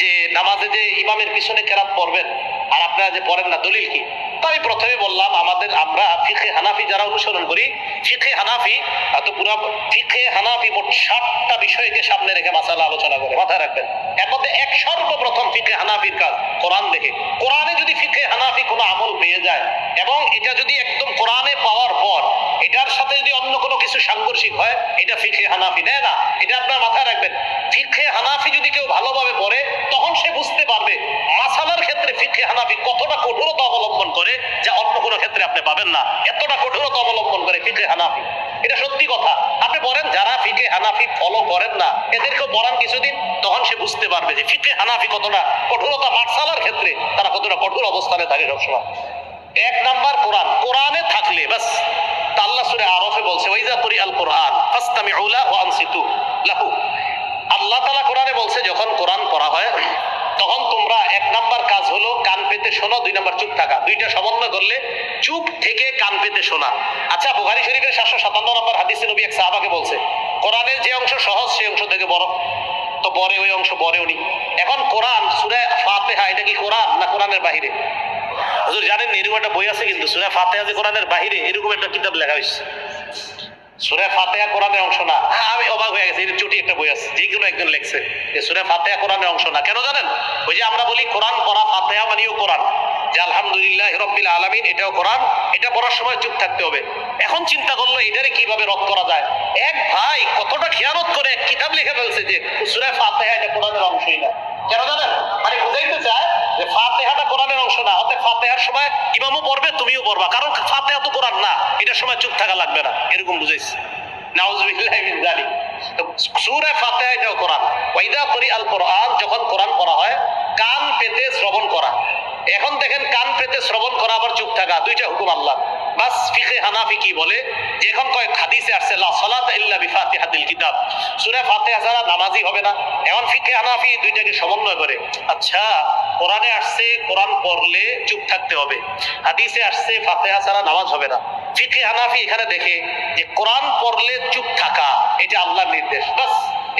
যে নামাজে যে ইমামের পিছনে কেরাত পড়বেন, আর আপনারা যে পড়েন না, দলিল কি? তো আমি প্রথমে বললাম, আমাদের আমরা ফিখে হানাফি যারা অনুসরণ করি ফিখে হানাফি এত পুরো ফিখে হানাফি মোট ষাটটা বিষয়কে সামনে রেখে মাসালা আলোচনা করে, মাথায় রাখবেন। এর মধ্যে এক সর্বপ্রথম ফিখে হানাফির কাজ, কোরআন দেখে। কোরআনে যদি ফিখে হানাফি কোনো আমল পেয়ে যায়, এবং এটা যদি একদম কোরআনে পাওয়ার পর, এটার সাথে যদি অন্য কোনো কিছু সাংঘর্ষিক হয়, এটা ফিখে হানাফি নেয় না? এটা আপনার মাথায় রাখবেন। ফিখে হানাফি যদি কেউ ভালোভাবে পড়ে তখন সে বুঝতে পারবে মাসালার ফিখে হানাফি কতটা কঠোরতা অবলম্বন করে যা অন্য কোনো ক্ষেত্রে আপনি পাবেন না? এতটা কঠোরতা অবলম্বন করে ফিখে হানাফি। এটা সত্যি কথা। আপনি বলেন, যারা ফিকে হানাফি ফলো করেন না, এদেরকেও পড়ান কিছুদিন, তখন সে বুঝতে পারবে যে ফিকে হানাফি কতটা কঠোরতা মার্শালার ক্ষেত্রে তারা কতটা কঠোর অবস্থানে থাকে সবসময়। এক নাম্বার কোরআন। কোরআনে থাকলে বাস আল্লাহ সুরে আরফে বলছে ওইজা করি আল কোরআন ফাস্তামিউ লাহু ওয়া আনসিতু লাহু। আল্লাহ তাআলা কোরআনে বলছে, যখন কোরআন পড়া হয়, তখন তোমরা এক নাম্বার কাজ হলো কান পেতে শোনো, দুই নাম্বার চুপ থাকা। দুইটা সমন্বয় করলে চুপ থেকে কান পেতে শোনা। আচ্ছা বুখারী শরীফের সাতশো সাতান্ন নম্বর হাদিসে নবী এক সাহাবাকে বলছে, কোরআনের যে অংশ সহজ, সেই অংশ থেকে বড়। তো বরে ওই অংশ বরে উনি। এখন কোরআন, সুরে ফাতেহা, এটা কি কোরআন না কোরআনের বাহিরে? হুজুর, জানেন এরকম একটা বই আছে কিন্তু, সুরে ফাতেহা যে কোরআনের বাহিরে, এরকম একটা কিতাব লেখা হয়েছে। সুরে ফাতেহা কোরআনের অংশ না। হ্যাঁ, আমি অবাক হয়ে গেছি চুটি একটা বই আছে যে কোনো একজন লেখছে। যে সুরে ফাতেহা কোরআনের অংশ না। কেন জানেন? ওই যে আমরা বলি কোরআন পড়া ফাতেহা মানেও কোরআন। যে আলহামদুলিল্লাহ রব্বিল আলামিন এটাও কোরআন এটা পড়ার সময় চুপ থাকতে হবে। এখন চিন্তা করল এটারে কীভাবে রদ করা যায়? এক ভাই কতটা খেয়ালত করে এক কিতাব লিখে ফেলছে যে সুরে ফাতেহা এটা কোরআনের অংশই না। কেন জানেন? মানে বুঝাইতে চায় যে ফাতেহাটা কোরআনের অংশ না অতএব ফাতেহার সময় ইমামও পড়বে তুমিও পড়বা। কারণ ফাতেহা তো কোরআন না। এটার সময় চুপ থাকা লাগবে না। এরকম বুঝাইছে। ছাড়া নামাজই হবে না। এখন ফিখে হানাফি দুইটাকে সমন্বয় করে। আচ্ছা কোরআনে আসছে, কোরআন পড়লে চুপ থাকতে হবে। হাদিসে আসছে, ফাতিহা ছাড়া নামাজ হবে না। ফিখে হানাফি এখানে দেখে যে কোরআন পড়লে চুপ থাকা, এটা আল্লাহর নির্দেশ। বাস,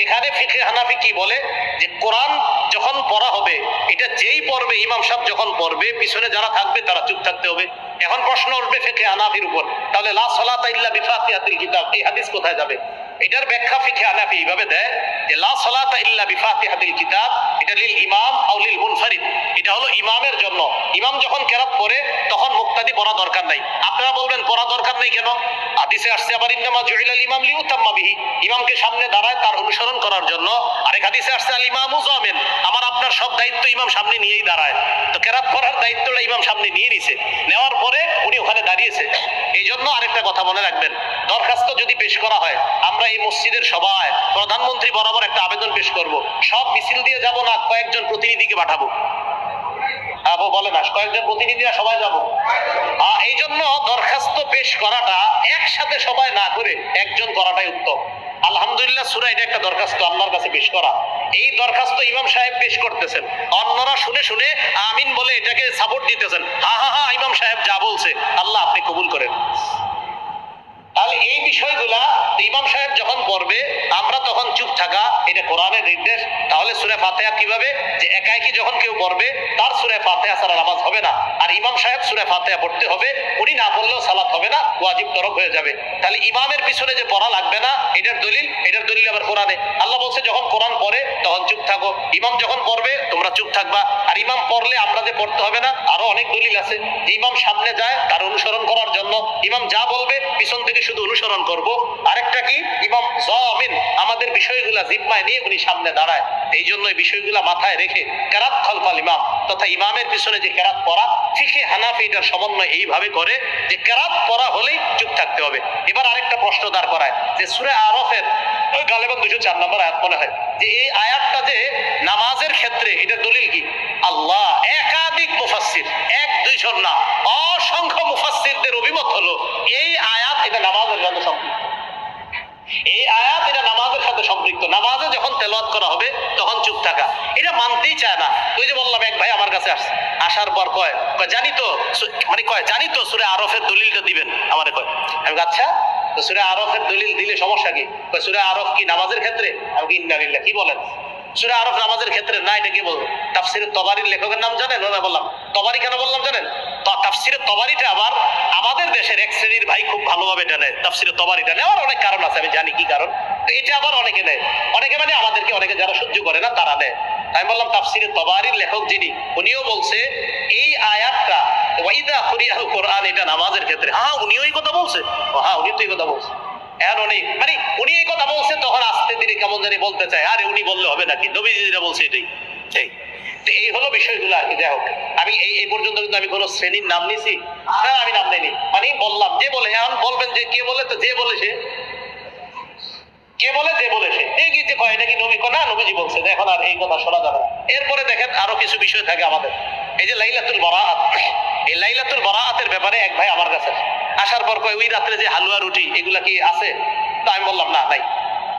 এখানে ফিকে হানাফি কি বলে? যে কোরআন যখন পড়া হবে, এটা যেই পড়বে, ইমাম সাহেব যখন পড়বে, পিছনে যারা থাকবে তারা চুপ থাকতে হবে। এখন প্রশ্ন উঠবে ফেকে হানাফির উপর। তাহলে লা সালাতা ইল্লা বিফাতিহাতিল কিতাব, এই হাদিস কোথায় যাবে? এটার ব্যাখ্যা ফিখে হানাফি এইভাবে দেয় যে লা সালাতা ইল্লা বিফাতিহাতিল কিতাব, এটা লিল ইমাম আও লিল মুনফারিদ। এটা হলো ইমামের জন্য। ইমাম যখন কেরাত পড়ে, তখন মুক্তাদি পড়া দরকার নাই। আপনারা বলবেন, পড়া দরকার নাই কেন? হাদিসে আসছে, আবার ইন্নামা জুইলাল ইমাম লিউতাম্মা বিহি। ইমামকে সামনে দাঁড়ায় তার অনুসরণ করার জন্য। আরেক হাদিসে আসছে, আল ইমামু জামিন। আমার আপনার সব দায়িত্ব ইমাম সামনে নিয়েই দাঁড়ায়। তো কেরাত পড়ার দায়িত্বটা ইমাম সামনে নিয়ে নিছে। নেওয়ার পরে উনি ওখানে দাঁড়িয়েছে। এই জন্য আরেকটা কথা মনে রাখবেন। দরখাস্ত যদি পেশ করা হয়, আমরা এই মসজিদের সভায় প্রধানমন্ত্রী বরাবর একটা আবেদন পেশ করব। সব মিছিল দিয়ে যাব না, কয়েকজন প্রতিনিধিকে পাঠাবো? বলে না কয়েকজন প্রতিনিধিরা সবাই যাব। এই জন্য দরখাস্ত পেশ করাটা একসাথে সবাই না করে, একজন করাটাই উত্তম। আলহামদুলিল্লাহ সুরা এটা একটা দরখাস্ত আল্লাহর কাছে পেশ করা। এই দরখাস্ত ইমাম সাহেব পেশ করতেছেন। অন্যরা শুনে শুনে আমিন বলে এটাকে সাপোর্ট দিতেছেন। হা হা হা, ইমাম সাহেব যা বলছে, আল্লাহ আপনি কবুল করেন। তাহলে এই বিষয়গুলা ইমাম সাহেব যখন পড়বে, আমরা তখন চুপ থাকা, এটা কোরআনের নির্দেশ। তাহলে সুরে ফাতেহা কীভাবে? যে একাই কি যখন কেউ পড়বে, তার সুরে ফাতেহা ছাড়া নামাজ হবে না। আর ইমাম সাহেব সুরে ফাতেহা পড়তে হবে, উনি না পড়লেও সালাত হবে না, ওয়াজিব তরক হয়ে যাবে। তাহলে ইমামের পিছনে যে পড়া লাগবে না, এটার দলিল এটার দলিল আবার কোরআনে। আল্লাহ বলছে, যখন কোরআন পড়ে, তখন চুপ থাকো। ইমাম যখন পড়বে চুপ থাকবা। আর ইমাম পড়লে আপনাদের পড়তে হবে না। আরও অনেক দলিল আছে। ইমাম সামনে যায়, তার অনুসরণ করার জন্য। ইমাম যা বলবে, পিছন থেকে শুধু অনুসরণ করব। আরেকটা কি? ইমাম জামিন। আমাদের বিষয়গুলা জিম্মায় নিয়ে উনি সামনে দাঁড়ায়। এই জন্য এই বিষয়গুলা মাথায় রেখে কেরাত খলফাল ইমাম তথা ইমামের পিছনে যে কেরাত পড়া ফিখে হানাফি এটার সমন্বয় এইভাবে করে যে কেরাত পড়া হলেই চুপ থাকতে হবে। এবার আরেকটা প্রশ্ন দাঁড় করায়, যে সুরে আরফের ওই গালেবান দুশো চার নম্বর আয়াত মনে হয়, যে এই আয়াতটা যে নামাজের ক্ষেত্রে, এটা দলিল কি? আসার পর কয় জানি তো মানে কয়, জানি তো সুরে আরফের দলিলটা দিবেন, আমারে কয়। আমি আচ্ছা তো সুরে আরফের দলিল দিলে সমস্যা কি? সুরে আরফ কি নামাজের ক্ষেত্রে? আমি কি কি বলেন? সুরা আরফ নামাজের ক্ষেত্রে না এটা কি বলব তাফসিরের তবারির লেখকের নাম জানেন? ওরা বললাম। তবারি কেন বললাম জানেন? তা- তবারিটা আবার আমাদের দেশের এক শ্রেণির ভাই খুব ভালোভাবে এটা নেয় তাফসিরের তবারিটা নেওয়ার অনেক কারণ আছে, আমি জানি কি কারণ। এটা আবার অনেকে নেয়। অনেকে মানে আমাদেরকে, অনেকে যারা সহ্য করে না, তারা নেয়। আমি বললাম তাফসিরের তবারির লেখক যিনি, উনিও বলছে, এই আয়াতটা, ওয়াইদা কুরিয়াল কোরআন, এটা নামাজের ক্ষেত্রে। হ্যাঁ উনিও এই কথা বলছে। হ্যাঁ উনি তো এই কথা বলছে। উনি মানে উনি এই কথা তখন কেমন জানি বলতে চায়, আরে, উনি বললে হবে নাকি? নবীজি যেটা বলছে এটাই। এই তো এই হলো বিষয়গুলো আর কি, যাই হোক। আমি এই এই পর্যন্ত কিন্তু আমি কোনো শ্রেণির নাম নিছি। না আমি নাম নেইনি। মানে বললাম, যে বলে, এখন বলবেন যে কে বলে, তো যে বলে সে কে বলে, যে বলে সে। এই যে কয়, এটা কি নবী না, নবীজি বলছে এখন আর এই কথা শোনা যাবে না। এরপরে দেখেন আরও কিছু বিষয় থাকে আমাদের। এই যে লাইলাতুল বরাআত। এই লাইলাতুল বরাআতের ব্যাপারে এক ভাই আমার কাছে আসার পর কয়, ওই রাত্রে যে হালুয়া রুটি, এগুলা কি আছে? তা আমি বললাম, না, নাই।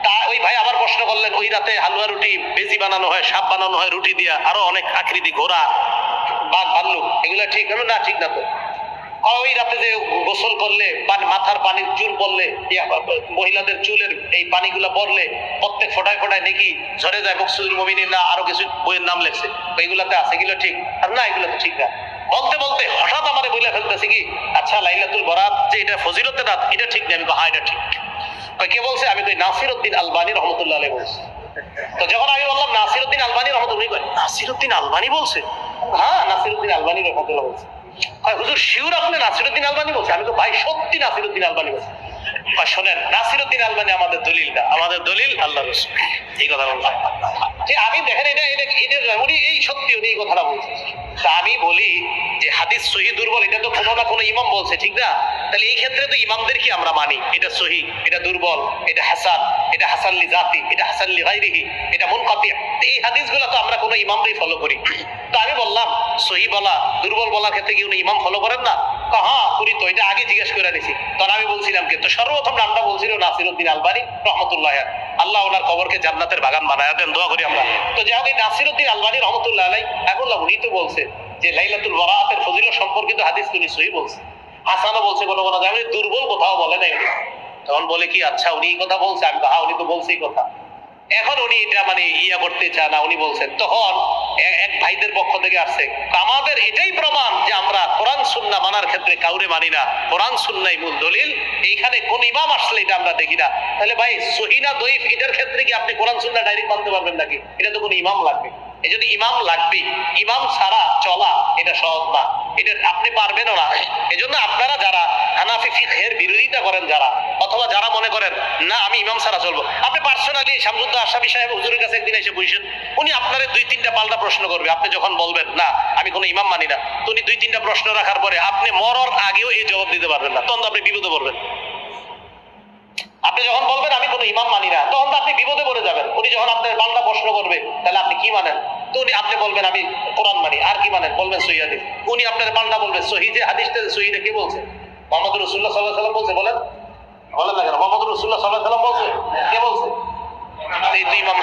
তা ওই ভাই আবার প্রশ্ন করলেন, ওই রাতে হালুয়া রুটি বেজি বানানো হয়, সাপ বানানো হয়, রুটি দিয়া আরও অনেক আকৃতি, ঘোড়া, বাঘ, ভাল্লুক, এগুলা ঠিক না ঠিক না তো। ওই রাতে যে গোসল করলে মাথার পানির চুল পড়লে মহিলাদের চুলের এই পানিগুলো পড়লে প্রত্যেক ফোটায় ফোটায় নাকি ঝরে যায় মকসুদুল মমিনী না, আরও কিছু বইয়ের নাম লেখছে। তো এগুলাতে আছে, এগুলো ঠিক। আর না, এগুলো তো ঠিক না। বলতে বলতে হঠাৎ আমার বইলা ফেলতেছে কি আচ্ছা লাইলাতুল বরাত যে এটা ফজিলতের রাত, এটা ঠিক না। আমি হ্যাঁ এটা ঠিক। কে বলছে? আমি তো নাসির উদ্দিন আলবানী রহমতুল্লাহ আলাই বলছে। তো যখন আমি বললাম নাসির উদ্দিন আলবানী রহমতুল্লাহ নাসির উদ্দিন আলবানী বলছে? হ্যাঁ নাসির উদ্দিন আলবানী রহমতুল্লাহ বলছে। হুজুর শিউর আপনি নাসিরুদ্দিন আলবানি বলছে আমি তো ভাই সত্যি নাসিরুদ্দিন আলবানি বলছে। শোনেন, নাসিরুদ্দিন আমাদের আমাদের দলিল আল্লাহ রসুল। এই কথা যে আমি দেখেন, এটা এটা এটা উনি এই সত্যি, উনি এই কথাটা তা আমি বলি যে হাদিস সহি দুর্বল, এটা তো কোনো না কোনো ইমাম বলছে, ঠিক না? তাহলে এই ক্ষেত্রে তো ইমামদের কি আমরা মানি? এটা সহি, এটা দুর্বল, এটা হাসান এটা হাসান লি জাতি, এটা হাসান লি গাইরিহি এটা মুনকাতি। এই হাদিসগুলো তো আমরা কোনো ইমামদেরই ফলো করি। তো আমি বললাম, সহি বলা, দুর্বল বলার ক্ষেত্রে কি উনি ইমাম ফলো করেন না? হ্যাঁ করি তো, এটা আগে জিজ্ঞেস করে তখন আমি বলছিলাম সর্বপ্রথম নামটা বলছিল আলবানী, রহমতুল্লাহ আল্লাহ ওনার কবরকে জান্নাতের বাগান বানায় দেন, দোয়া করি আমরা। তো যাই হোক, এই আলবানী, রহমতুল্লাহ আলাই এখন উনি তো বলছে যে লাইলাতুল বরাতের ফজিলত সম্পর্কিত হাদিস তিনি সহি বলছে। হাসানও বলছে কোনো কোনো জায়গায় দুর্বল কোথাও বলে নাই। তখন বলে কি আচ্ছা উনি কথা বলছে, আমি হ্যাঁ উনি তো বলছেই কথা। এখন উনি এটা মানে ইয়া করতে চান, উনি বলছেন, তখন এক ভাইদের পক্ষ থেকে আসছে। আমাদের এটাই প্রমাণ যে আমরা কোরআন, সুন্না মানার ক্ষেত্রে কাউরে মানি না। কোরআন, সুন্নাই মূল দলিল। এইখানে কোন ইমাম আসলে এটা আমরা দেখি না। তাহলে ভাই, সহিনা দইফ এটার ক্ষেত্রে কি আপনি কোরআন, সুন্না ডাইরেক্ট মানতে পারবেন নাকি? এটা তো কোন ইমাম লাগবে। এই জন্য ইমাম লাগবেই ইমাম ছাড়া চলা এটা সহজ না। এটা আপনি না। আপনারা যারা হানাফি বিরোধিতা করেন যারা, অথবা যারা মনে করেন, না, আমি ইমাম ছাড়া চলবো। আপনি পার্সোনালি শামসুদ্দা আশাফি সাহেব হুজুরের কাছে একদিন এসে বসেন। উনি আপনার দুই, তিনটা পাল্টা প্রশ্ন করবে। আপনি যখন বলবেন, না, আমি কোনো ইমাম মানি না, তো উনি দুই, তিনটা প্রশ্ন রাখার পরে আপনি মরার আগেও এই জবাব দিতে পারবেন না। তখন আপনি বিপদে পড়বেন। আপনি যখন বলবেন, আমি কোনো ইমাম মানি না। তখন তো আপনি বিপদে পড়ে যাবেন। উনি যখন আপনার পাল্টা প্রশ্ন করবে, তাহলে আপনি কি মানেন? তো উনি আপনি বলবেন, আমি কোরআন মানি। আর কি মানেন? বলবেন সহি হাদিস। উনি আপনার পাল্টা বলবেন সহি যে হাদিসটা, সহিটা কে বলছে? মোহাম্মদ রসুল্লাহ সাল্লাহ সাল্লাম বলছে, বলেন। বলেন না কেন? মোহাম্মদ রসুল্লাহ সাল্লাহ সাল্লাম বলছে। কে বলছে? ইমাম